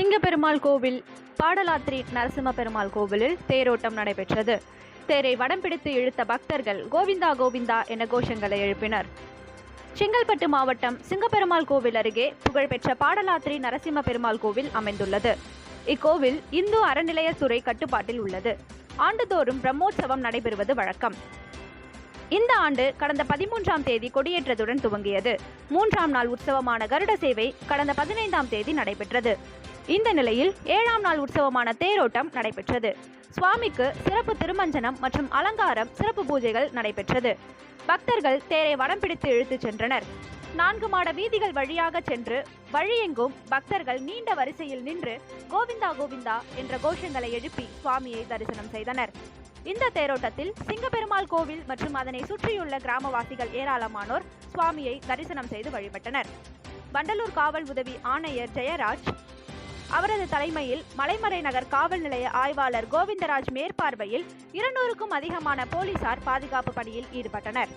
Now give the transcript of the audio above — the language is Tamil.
சிங்கப்பெருமாள் கோவில் பாடலாத்திரி நரசிம்ம பெருமாள் கோவிலில் தேரோட்டம் நடைபெற்றது. தேரை வடம் பிடித்து இழுத்த பக்தர்கள் கோவிந்தா கோவிந்தா என கோஷங்களை எழுப்பினர். செங்கல்பட்டு மாவட்டம் சிங்கப்பெருமாள் கோவில் அருகே புகழ்பெற்ற பாடலாத்திரி நரசிம்ம பெருமாள் கோவில் அமைந்துள்ளது. இக்கோவில் இந்து அறநிலையத்துறை கட்டுப்பாட்டில் உள்ளது. ஆண்டுதோறும் பிரம்மோற்சவம் நடைபெறுவது வழக்கம். இந்த ஆண்டு கடந்த பதிமூன்றாம் தேதி கொடியேற்றத்துடன் துவங்கியது. மூன்றாம் நாள் உற்சவமான கருட சேவை கடந்த பதினைந்தாம் தேதி நடைபெற்றது. இந்த நிலையில் ஏழாம் நாள் உற்சவமான தேரோட்டம் நடைபெற்றது. சுவாமிக்கு சிறப்பு திருமஞ்சனம் மற்றும் அலங்காரம் சிறப்பு பூஜைகள் நடைபெற்றது. பக்தர்கள் தேரை வடம் பிடித்து இழுத்துச் சென்றனர். நான்கு மாட வீதிகள் வழியாக சென்று வழியெங்கும் பக்தர்கள் நீண்ட வரிசையில் நின்று கோவிந்தா கோவிந்தா என்ற கோஷங்களை எழுப்பி சுவாமியை தரிசனம் செய்தனர். இந்த தேரோட்டத்தில் சிங்கப்பெருமாள் கோவில் மற்றும் அதனை சுற்றியுள்ள கிராமவாசிகள் ஏராளமானோர் சுவாமியை தரிசனம் செய்து வழிபட்டனர். வண்டலூர் காவல் உதவி ஆணையர் ஜெயராஜ் அவரது தலைமையில் மலைமறை நகர் காவல் நிலைய ஆய்வாளர் கோவிந்தராஜ் மேற்பார்வையில் இருநூறுக்கும் அதிகமான போலீசார் பாதுகாப்பு பணியில் ஈடுபட்டனர்.